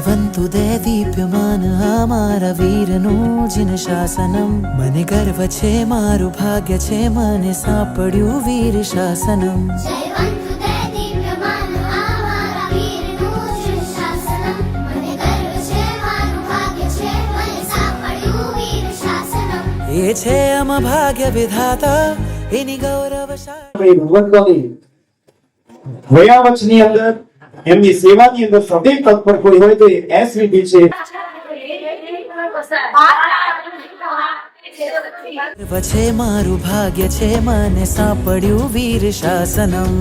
સેવંતુ દે દીપ્યમાન અમારા વીરનું જીન શાસનમ મને ગર્વ છે મારું ભાગ્ય છે મને સાંપડ્યું વીર શાસનમ જયવંતુ દે દિવ્યમાન અમારા વીરનું શાસનમ મને ગર્વ છે મારું ભાગ્ય છે મને સાંપડ્યું વીર શાસનમ એ છે અમ ભાગ્ય વિધાતા એની ગૌરવશાળી આપણે ભગવંતોની અંદર એમની સેવાની અંદર સદૈવ તત્પર કોઈ હોય તો એ એસવીપી છે. છે મારું ભાગ્ય છે મને સાંપડ્યું વીર શાસનમ.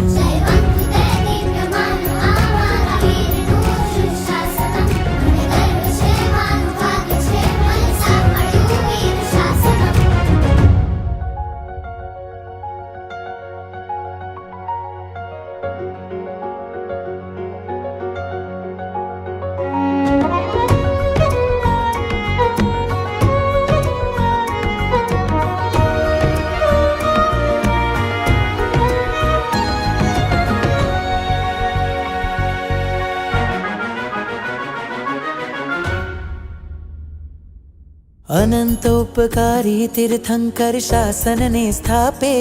અનંતોપકારી તીર્થંકર શાસનને સ્થાપે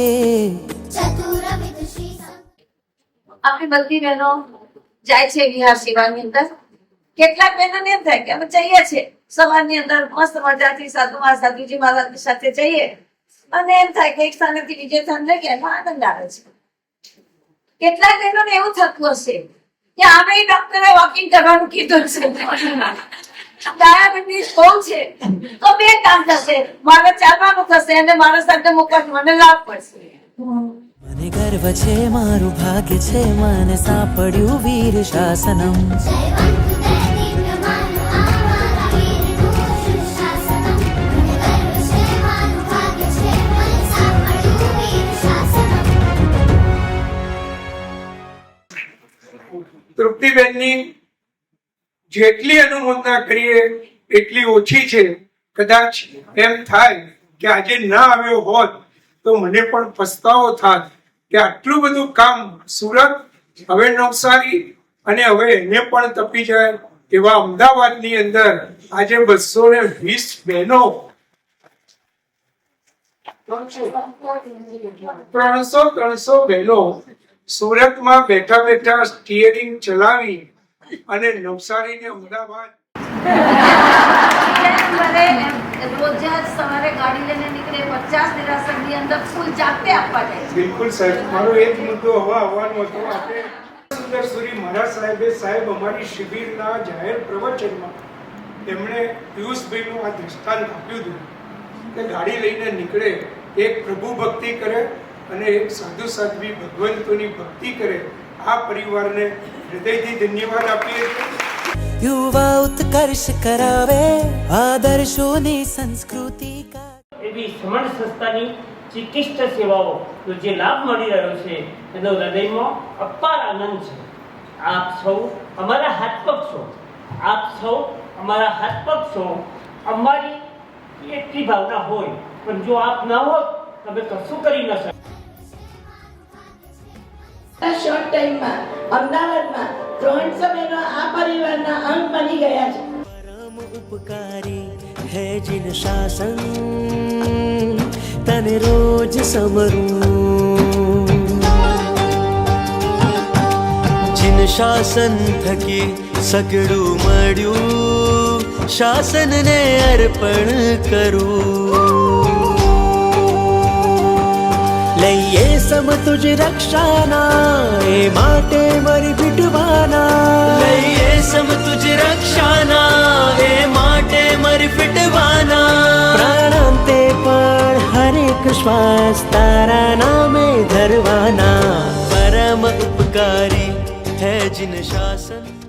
આપણી બધી બહેનો જાય છે વિહાર સેવાની અંદર. કેટલાક બહેનોને એમ થાય કે અમે જઈએ છીએ. સવારની અંદર મસ્ત મજાથી સાધુ સાધુજી મહારાજની સાથે જઈએ. અને એમ થાય કે એક સ્થાનેથી બીજે સ્થાન લઈ ગયા આનંદ આવે છે. કેટલાક બહેનોને એવું થતું હશે કે આમે ડોક્ટરે વોકિંગ કરવાનું કીધું છે ડાયાબિટીસ બહુ છે. તો બે કામ થશે. મારે ચાલવાનું થશે અને મારા સાથે મૂકવાનું મને લાભ પડશે મને ગર્વ છે મારું ભાગ્ય છે મને સાંપડ્યું વીર શાસનમ જયવંતુ દે દિવ્યમાન અમારા વીરનું શાસનમ મને ગર્વ છે મારું ભાગ્ય છે મને સાંપડ્યું વીર શાસનમ. તૃપ્તિબેનની જેટલી અનુમોદના કરીએ, એટલી ઓછી છે. કદાચ એમ થાય કે આજે ના આવ્યો હોત, તો મને પણ પસ્તાવો થાત કે આટલું બધું કામ સુરત હવે નવસારી અને હવે એને પણ તપી જાય એવા અમદાવાદની અંદર આજે બસો ને વીસ બહેનો. ત્રણસો ત્રણસો બહેનો સુરતમાં બેઠા બેઠા સ્ટીયરિંગ ચલાવી અને નવસારી ને અમદાવાદ. બિલકુલ સાહેબ. મારો એ મુદ્દો હવા આવવાનો હતો. આપણે સુંદર સુરી મહારાજ સાહેબે સાહેબ અમારી શિબિરના જાહેર પ્રવચનમાં તેમણે પિયુષભાઈનું આ દ્રષ્ટાંત આપ્યું હતું કે ગાડી લઈને નીકળે એક પ્રભુ ભક્તિ કરે અને એક સાધુ સાધ્વી ભગવંતોની ભક્તિ કરે. આ પરિવારને હૃદયથી ધન્યવાદ આપીએ છીએ. યુવા ઉત્કર્ષ કરાવે આદર્શોની સંસ્કૃતિ એવી સમણ સંસ્થાની ચિકિત્સા સેવાઓ જે લાભ મળી રહ્યો છે એનો હૃદયમાં અપાર આનંદ છે. આપ સૌ અમારા હાથ પગ છો આપ સૌ અમારા હાથ પગ છો અમારી એટલી ભાવના હોય પણ જો આપ ન હોત તમે કશું કરી ન શકો આ ઉપકારી હે જીન શાસન, તને રોજ સમરું. જીન શાસન થકી સગડું મળ્યું, શાસનને અર્પણ કરું. લઈએ સમ તુજ રક્ષાના એ માટે મરી ફીટવાના. એ સમ તુજ રક્ષાના એ માટે મરી ફીટવાના. પ્રાણાંતે પણ હરેક શ્વાસ તારા નામે ધરવાના. પરમ ઉપકારી હે જિન શાસન.